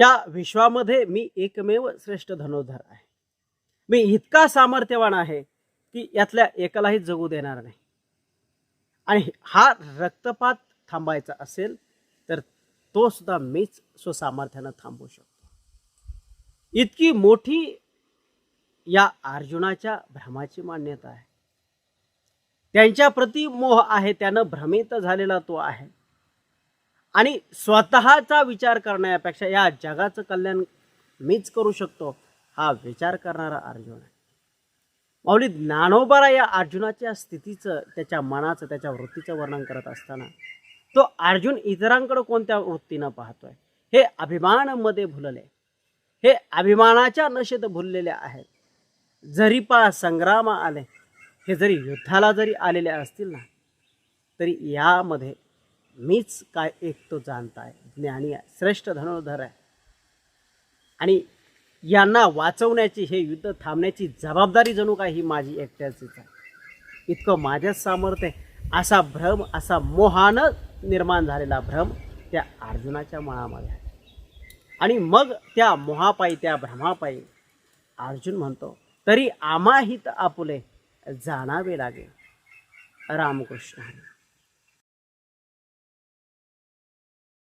त्या विश्वामध्ये मी एकमेव श्रेष्ठ धनुर्धर आहे. मी इतका सामर्थ्यवान आहे की यातल्या एकालाही जगू देणार नाही. आणि हा रक्तपात थांबायचा असेल तर तो सुद्धा मीच स्वसामर्थ्यानं थांबवू शकतो. इतकी मोठी या अर्जुनाच्या भ्रमाची मान्यता आहे. त्यांच्या प्रति मोह आहे त्यानं भ्रमित झालेला तो आहे. आणि स्वतःचा विचार करण्यापेक्षा या जगाचं कल्याण मीच करू शकतो हा विचार करणारा अर्जुन आहे. माऊली ज्ञानोबारा या अर्जुनाच्या स्थितीचं त्याच्या मनाचं त्याच्या वृत्तीचं वर्णन करत असताना तो अर्जुन इतरांकडे कोणत्या वृत्तीनं पाहतोय? हे अभिमानामध्ये भुलले. हे अभिमानाच्या नशेत भुललेले आहेत. जरी पा संग्राम आले हे जरी युद्धाला जरी आलेले असतील ना तरी यामध्ये मीच काय एक तो जाणताय. ज्ञानी आहे. श्रेष्ठ धनुर्धर आहे. आणि यांना वाचवण्याची हे युद्ध थांबण्याची जबाबदारी जणू काय ही माझी एकट्याचीच आहे. इतकं माझ्याच सामर्थ्य असा भ्रम असा मोहानं निर्माण झालेला भ्रम त्या अर्जुनाच्या मनामध्ये आहे. आणि मग त्या मोहापायी त्या भ्रमापायी अर्जुन म्हणतो तरी आमाहित आपुले जाणावे लागेल रामकृष्ण